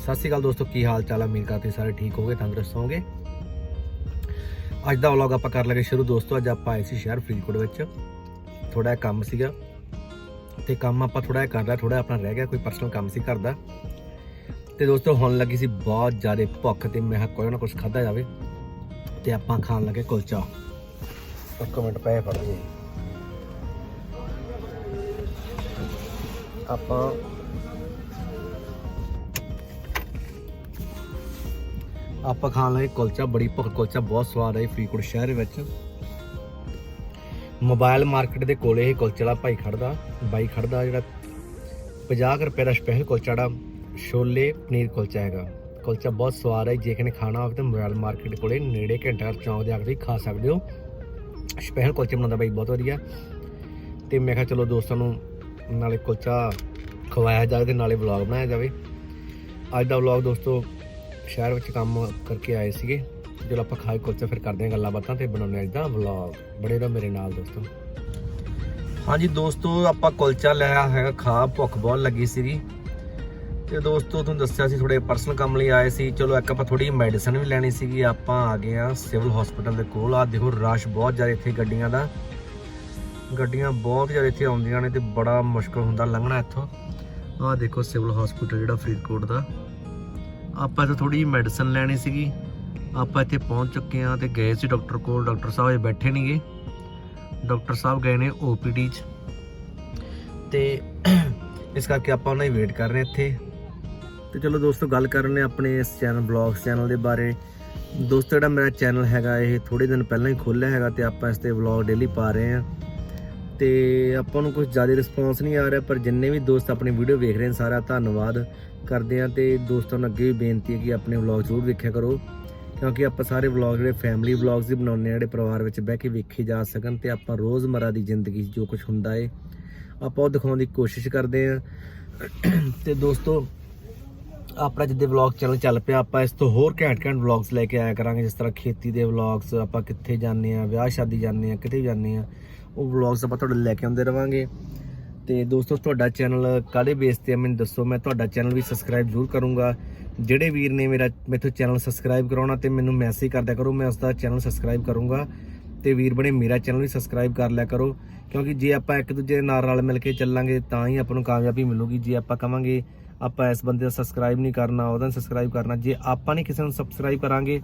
ਸਤਿ ਸ਼੍ਰੀ ਅਕਾਲ ਦੋਸਤੋ, ਕੀ ਹਾਲ ਚਾਲ ਹੈ ਉਮੀਦ ਕਰਦੇ ਸਾਰੇ ਠੀਕ ਹੋਗੇ ਤੰਦਰੁਸਤ ਹੋਗੇ ਅੱਜ ਦਾ ਵਲੌਗ ਆਪਾਂ ਕਰ ਲਗੇ ਸ਼ੁਰੂ ਦੋਸਤੋ, ਅੱਜ ਆਪਾਂ ਆਏ ਸੀ ਸ਼ਹਿਰ ਫਰੀਦਕੋਟ ਵਿੱਚ। ਥੋੜਾ ਜਿਹਾ ਕੰਮ ਸੀਗਾ। ਤੇ ਕੰਮ ਆਪਾਂ ਥੋੜਾ ਜਿਹਾ ਕਰ ਲਿਆ ਥੋੜਾ ਆਪਣਾ ਰਹਿ ਗਿਆ, ਕੋਈ ਪਰਸਨਲ ਕੰਮ ਸੀ ਘਰ ਦਾ। ਤੇ ਦੋਸਤੋ, ਹੁਣ ਲੱਗੀ ਸੀ ਬਹੁਤ ਜ਼ਿਆਦਾ ਭੁੱਖ ਤੇ ਮੈਂ ਕਿਹਾ ਕੋਈ ਨਾ ਕੁਝ ਖਾਦਾ ਜਾਵੇ। ਤੇ ਆਪਾਂ ਖਾਣ ਲੱਗੇ ਕੁਲਚਾ। ਇੱਕ ਮਿੰਟ ਪਏ ਫੜ ਜੀ ਆਪਾਂ ਆਪਾਂ ਖਾਣ ਲੱਗੇ ਕੁਲਚਾ, ਬੜੀ ਭੁੱਖ, ਕੁਲਚਾ ਬਹੁਤ ਸਵਾਦ ਹੈ ਫਰੀਦਕੋਟ ਸ਼ਹਿਰ ਵਿੱਚ। ਮੋਬਾਈਲ ਮਾਰਕੀਟ ਦੇ ਕੋਲੇ ਇਹ ਕੁਲਚੇ ਵਾਲਾ ਭਾਈ ਖੜਦਾ, ਬਾਈ ਖੜਦਾ, ਜਿਹੜਾ 50 ਰੁਪਏ ਦਾ ਸਪੈਸ਼ਲ ਕੁਲਚਾ ਜਿਹੜਾ, ਛੋਲੇ ਪਨੀਰ ਕੁਲਚਾ ਹੈਗਾ। ਕੁਲਚਾ ਬਹੁਤ ਸਵਾਦ ਹੈ ਜੇ ਕਿਨੇ ਖਾਣਾ ਹੋਵੇ ਤਾਂ ਮੋਬਾਈਲ ਮਾਰਕੀਟ ਕੋਲੇ ਨੇੜੇ ਘੰਟਾ ਚੌਂਕ ਦੇ ਆ ਕੇ ਖਾ ਸਕਦੇ ਹੋ। ਸਪੈਸ਼ਲ ਕੁਲਚੇ ਬਣਾਉਂਦਾ ਬਾਈ, ਬਹੁਤ ਵਧੀਆ। ਤੇ ਮੈਂ ਕਿਹਾ ਚਲੋ ਦੋਸਤਾਂ ਨੂੰ ਨਾਲੇ ਕੁਲਚਾ ਖਵਾਇਆ ਜਾਵੇ ਤੇ ਨਾਲੇ ਵਲੌਗ ਬਣਾਇਆ ਜਾਵੇ। ਅੱਜ ਦਾ ਵਲੌਗ ਦੋਸਤੋ ਸ਼ਹਿਰ ਵਿੱਚ ਕੰਮ ਕਰਕੇ ਆਏ ਸੀਗੇ। ਜਦੋਂ ਆਪਾਂ ਖਾਏ ਕੁਲਚਾ ਫਿਰ ਕਰਦੇ ਹਾਂ ਗੱਲਾਂ ਬਾਤਾਂ ਤੇ ਬਣਾਉਂਦੇ ਹਾਂ ਅੱਜ ਦਾ ਵਲੌਗ ਬਣੇ ਰਹੋ ਮੇਰੇ ਨਾਲ ਦੋਸਤੋ। ਹਾਂਜੀ ਦੋਸਤੋ, ਆਪਾਂ ਕੁਲਚਾ ਲਿਆ ਹੈਗਾ, ਖਾ, ਭੁੱਖ ਬਹੁਤ ਲੱਗੀ ਸੀਗੀ। ਤੇ ਦੋਸਤੋ, ਤੁਹਾਨੂੰ ਦੱਸਿਆ ਸੀ ਥੋੜੇ ਪਰਸਨਲ ਕੰਮ ਲਈ ਆਏ ਸੀ। ਚਲੋ ਇੱਕ ਆਪਾਂ ਥੋੜੀ ਮੈਡੀਸਨ ਵੀ ਲੈਣੀ ਸੀਗੀ। ਆਪਾਂ ਆ ਗਏ ਆ ਸਿਵਲ ਹਸਪੀਟਲ ਦੇ ਕੋਲ। ਆ ਦੇਖੋ, ਰਸ਼ ਬਹੁਤ ਜ਼ਿਆਦਾ ਇੱਥੇ ਗੱਡੀਆਂ ਦਾ। ਗੱਡੀਆਂ ਬਹੁਤ ਜ਼ਿਆਦਾ ਇੱਥੇ ਆਉਂਦੀਆਂ ਨੇ ਤੇ ਬੜਾ ਮੁਸ਼ਕਲ ਹੁੰਦਾ ਲੰਘਣਾ ਇੱਥੋਂ। ਆਹ ਦੇਖੋ ਸਿਵਲ ਹਸਪੀਟਲ ਜਿਹੜਾ ਫਰੀਦਕੋਟ ਦਾ। ਆਪਾਂ ਇੱਥੇ ਥੋੜੀ ਮੈਡੀਸਨ ਲੈਣੀ ਸੀਗੀ। ਆਪਾਂ ਇੱਥੇ ਪਹੁੰਚ ਚੁੱਕੇ ਆ ਤੇ ਗਏ ਸੀ ਡਾਕਟਰ ਕੋਲ। ਡਾਕਟਰ ਸਾਹਿਬ ਅਜੇ ਬੈਠੇ ਨਹੀਂਗੇ ਡਾਕਟਰ ਸਾਹਿਬ ਗਏ ਨੇ ਓਪੀਡੀ 'ਚ। ਤੇ ਇਸ ਕਰਕੇ ਆਪਾਂ ਉਹਨਾਂ ਦੀ ਵੇਟ ਕਰ ਰਹੇ ਇੱਥੇ। ਤੇ ਚਲੋ ਦੋਸਤੋ, ਗੱਲ ਕਰਨੇ ਆਪਣੇ ਇਸ ਚੈਨਲ ਬਲੌਗਸ ਚੈਨਲ ਦੇ ਬਾਰੇ। ਦੋਸਤੋ, ਜਿਹੜਾ ਮੇਰਾ ਚੈਨਲ ਹੈਗਾ, ਇਹ ਥੋੜੇ ਦਿਨ ਪਹਿਲਾਂ ਹੀ ਖੋਲ੍ਹਿਆ ਹੈਗਾ ਤੇ ਆਪਾਂ ਇਸ ਤੇ ਵਲੌਗ ਡੇਲੀ ਪਾ ਰਹੇ ਹਾਂ। ਤੇ ਆਪਾਂ ਨੂੰ ਕੁਝ ਜ਼ਿਆਦਾ ਰਿਸਪੌਂਸ ਨਹੀਂ ਆ ਰਿਹਾ, ਪਰ ਜਿੰਨੇ ਵੀ ਦੋਸਤ ਆਪਣੀ ਵੀਡੀਓ ਵੇਖ ਰਹੇ ਨੇ ਸਾਰਾ ਧੰਨਵਾਦ ਕਰਦੇ ਆ ਤੇ ਦੋਸਤਾਂ ਨੂੰ ਅੱਗੇ ਵੀ ਬੇਨਤੀ ਹੈ ਕਿ ਆਪਣੇ ਵਲੌਗ ਜ਼ਰੂਰ ਵੇਖਿਆ ਕਰੋ, ਕਿਉਂਕਿ ਆਪਾਂ ਸਾਰੇ ਵਲੌਗ ਜਿਹੜੇ ਫੈਮਿਲੀ ਵਲੌਗਸ ਹੀ ਬਣਾਉਂਦੇ ਆ ਜਿਹੜੇ ਪਰਿਵਾਰ ਵਿੱਚ ਬਹਿ ਕੇ ਵੇਖੇ ਜਾ ਸਕਣ ਤੇ ਆਪਾਂ ਰੋਜ਼ਮਰਾ ਦੀ ਜ਼ਿੰਦਗੀ 'ਚ ਜੋ ਕੁਝ ਹੁੰਦਾ ਏ, ਆਪਾਂ ਉਹ ਦਿਖਾਉਣ ਦੀ ਕੋਸ਼ਿਸ਼ ਕਰਦੇ ਆ ਤੇ ਦੋਸਤੋ, ਆਪਣਾ ਜਿੱਦੇ ਵਲੌਗ ਚੈਨਲ ਚੱਲ ਪਿਆ, ਆਪਾਂ ਇਸ ਤੋਂ ਹੋਰ ਘੈਂਟ ਘੈਂਟ ਵਲੌਗਸ ਲੈ ਕੇ ਆਇਆ ਕਰਾਂਗੇ, ਜਿਸ ਤਰ੍ਹਾਂ ਖੇਤੀ ਦੇ ਵਲੌਗਸ ਆਪਾਂ ਕਿੱਥੇ ਜਾਂਦੇ ਆ ਵਿਆਹ ਸ਼ਾਦੀ ਜਾਂਦੇ ਆ ਕਿਤੇ ਵੀ ਜਾਂਦੇ ਆ ਉਹ ਵਲੌਗਸ ਆਪਾਂ ਤੁਹਾਡੇ ਲੈ ਕੇ ਆਉਂਦੇ ਰਵਾਂਗੇ। ਤੇ ਦੋਸਤੋ, ਤੁਹਾਡਾ ਚੈਨਲ ਕਾਹਦੇ ਬੇਸ ਤੇ ਆ, ਮੈਨੂੰ ਦੱਸੋ। ਮੈਂ ਤੁਹਾਡਾ ਚੈਨਲ ਵੀ ਸਬਸਕ੍ਰਾਈਬ ਜ਼ਰੂਰ ਕਰੂੰਗਾ। ਜਿਹੜੇ ਵੀਰ ਨੇ ਮੇਰਾ ਮੈਥੋਂ ਚੈਨਲ ਸਬਸਕ੍ਰਾਈਬ ਕਰਾਉਣਾ ਤੇ ਮੈਨੂੰ ਮੈਸੇਜ ਕਰਦਿਆ ਕਰੋ, ਮੈਂ ਉਸ ਦਾ ਚੈਨਲ ਸਬਸਕ੍ਰਾਈਬ ਕਰੂੰਗਾ। ਤੇ ਵੀਰ ਬਣੇ, ਮੇਰਾ ਚੈਨਲ ਵੀ ਸਬਸਕ੍ਰਾਈਬ ਕਰ ਲਿਆ ਕਰੋ। ਕਿਉਂਕਿ ਜੇ ਆਪਾਂ ਇੱਕ ਦੂਜੇ ਦੇ ਨਾਲ ਰਲ ਮਿਲ ਕੇ ਚੱਲਾਂਗੇ, ਤਾਂ ਹੀ ਆਪਾਂ ਨੂੰ ਕਾਮਯਾਬੀ ਮਿਲੂਗੀ। ਜੇ ਆਪਾਂ ਕਵਾਂਗੇ, ਆਪਾਂ ਇਸ ਬੰਦੇ ਦਾ ਸਬਸਕ੍ਰਾਈਬ ਨਹੀਂ ਕਰਨਾ, ਉਹਦਾ ਸਬਸਕ੍ਰਾਈਬ ਕਰਨਾ। ਜੇ ਆਪਾਂ ਨਹੀਂ ਕਿਸੇ ਨੂੰ ਸਬਸਕ੍ਰਾਈਬ ਕਰਾਂਗੇ,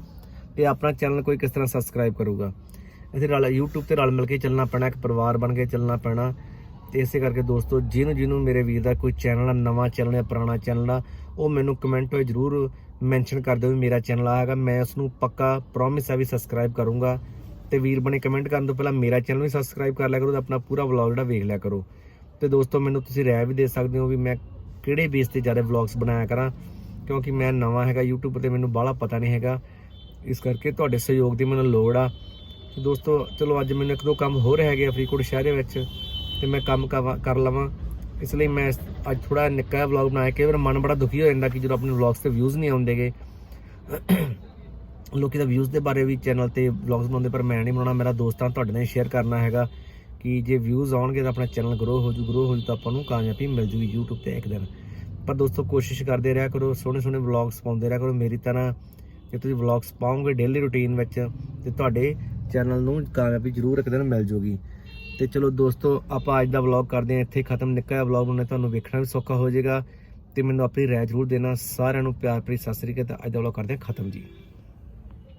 ਤੇ ਆਪਣਾ ਚੈਨਲ ਕੋਈ ਕਿਸ ਤਰ੍ਹਾਂ ਸਬਸਕ੍ਰਾਈਬ ਕਰੂਗਾ? ਇੱਥੇ ਰਲ YouTube ਤੇ ਰਲ ਮਿਲ ਕੇ ਚੱਲਣਾ ਪੈਣਾ, ਇੱਕ ਪਰਿਵਾਰ ਬਣ ਕੇ ਚੱਲਣਾ ਪੈਣਾ। ਤੇ ਇਸੇ ਕਰਕੇ ਦੋਸਤੋ, ਜਿਹਨੂੰ ਜਿਹਨੂੰ ਮੇਰੇ ਵੀਰ ਦਾ ਕੋਈ ਚੈਨਲ ਆ, ਨਵਾਂ ਚੈਨਲ ਹੈ ਪੁਰਾਣਾ ਚੈਨਲ ਆ, ਉਹ ਮੈਨੂੰ ਕਮੈਂਟ ਹੋਏ ਜ਼ਰੂਰ ਮੈਂਸ਼ਨ ਕਰ ਦਿਓ ਵੀ ਮੇਰਾ ਚੈਨਲ ਆ ਹੈਗਾ। ਮੈਂ ਉਸ ਨੂੰ ਪੱਕਾ ਪ੍ਰੋਮਿਸ ਆ ਵੀ ਸਬਸਕ੍ਰਾਈਬ ਕਰੂੰਗਾ। ਤੇ ਵੀਰ ਬਣੇ ਕਮੈਂਟ ਕਰਨ ਤੋਂ ਪਹਿਲਾਂ ਮੇਰਾ ਚੈਨਲ ਵੀ ਸਬਸਕ੍ਰਾਈਬ ਕਰ ਲਿਆ ਕਰੋ ਤੇ ਆਪਣਾ ਪੂਰਾ ਵਲੌਗ ਜਿਹੜਾ ਵੇਖ ਲਿਆ ਕਰੋ। ਤੇ ਦੋਸਤੋ, ਮੈਨੂੰ ਤੁਸੀਂ ਰਾਏ ਵੀ ਦੇ ਸਕਦੇ ਹੋ ਵੀ ਮੈਂ ਕਿਹੜੇ ਬੇਸ ਤੇ ਜ਼ਿਆਦਾ ਵਲੌਗਸ ਬਣਾਇਆ ਕਰਾਂ, ਕਿਉਂਕਿ ਮੈਂ ਨਵਾਂ ਹੈਗਾ YouTube ਤੇ, ਮੈਨੂੰ ਬਾਹਲਾ ਪਤਾ ਨਹੀਂ ਹੈਗਾ। ਇਸ ਕਰਕੇ ਤੁਹਾਡੇ ਸਹਿਯੋਗ ਦੀ ਮੈਨੂੰ ਲੋੜ ਆ। ਤੇ ਦੋਸਤੋ, ਚਲੋ ਅੱਜ ਮੈਨੂੰ ਇੱਕ ਦੋ ਕੰਮ ਹੋਰ ਹੈਗੇ ਆ ਫਰੀਦਕੋਟ ਸ਼ਹਿਰ ਦੇ ਵਿੱਚ ਤੇ ਮੈਂ ਕੰਮ ਕਵਾ- ਕਰ ਲਵਾਂ। ਇਸ ਲਈ ਮੈਂ ਅੱਜ ਥੋੜਾ ਨਿੱਕਾ ਜਿਹਾ ਵਲੌਗ ਬਣਾਇਆ ਕਿ ਮੇਰਾ ਮਨ ਬੜਾ ਦੁਖੀ ਹੋ ਜਾਂਦਾ ਕਿ ਜਦੋਂ ਆਪਣੇ ਵਲੌਗਸ ਤੇ ਵਿਊਜ਼ ਨਹੀਂ ਆਉਂਦੇਗੇ ਲੋਕੀ ਦਾ ਵਿਊਜ਼ ਦੇ ਬਾਰੇ ਵੀ ਚੈਨਲ ਤੇ ਵਲੌਗਸ ਬਣਾਉਂਦੇ, ਪਰ ਮੈਂ ਨਹੀਂ ਬਣਾਉਣਾ। ਮੇਰਾ ਦੋਸਤਾਂ ਤੁਹਾਡੇ ਨਾਲ ਸ਼ੇਅਰ ਕਰਨਾ ਹੈਗਾ ਕਿ ਜੇ ਵਿਊਜ਼ ਆਉਣਗੇ ਤਾਂ ਆਪਣਾ ਚੈਨਲ ਗਰੋ ਹੋ ਜੂ ਗਰੋ ਹੋ ਜੂ ਤਾਂ ਆਪਾਂ ਨੂੰ ਕਾਮਯਾਬੀ ਮਿਲ ਜੂਗੀ YouTube ਤੇ ਇੱਕ ਦਿਨ। ਪਰ ਦੋਸਤੋ, ਕੋਸ਼ਿਸ਼ ਕਰਦੇ ਰਿਹਾ ਕਰੋ ਸੋਹਣੇ ਸੋਹਣੇ ਵਲੌਗਸ ਪਾਉਂਦੇ ਰਿਹਾ ਕਰੋ। ਮੇਰੀ ਤਰ੍ਹਾਂ ਜੇ ਤੁਸੀਂ ਵਲੌਗਸ ਪਾਉਂਗੇ ਡੇਲੀ ਰੁਟੀਨ ਵਿੱਚ, ਤੇ ਤੁਹਾਡੇ ਚੈਨਲ ਨੂੰ ਕਾਮਯਾਬੀ ਜ਼ਰੂਰ ਇੱਕ ਦਿਨ ਮਿਲ ਜੂਗੀ। ਤੇ ਚਲੋ ਦੋਸਤੋ, ਆਪਾਂ ਅੱਜ ਦਾ ਵਲੌਗ ਕਰਦੇ ਹਾਂ, ਇੱਥੇ ਖਤਮ। ਨਿੱਕਾ ਜਿਹਾ ਵਲੌਗ ਉਹਨੇ ਤੁਹਾਨੂੰ ਵੇਖਣਾ ਵੀ ਸੌਖਾ ਹੋ ਜਾਏਗਾ। ਤੇ ਮੈਨੂੰ ਆਪਣੀ ਰਾਏ ਜ਼ਰੂਰ ਦੇਣਾ। ਸਾਰਿਆਂ ਨੂੰ ਪਿਆਰ ਭਰੀ ਸਤਿ ਸ੍ਰੀ ਅਕਾਲ ਅੱਜ ਦਾ ਵਲੌਗ ਕਰਦੇ ਹਾਂ ਖਤਮ ਜੀ।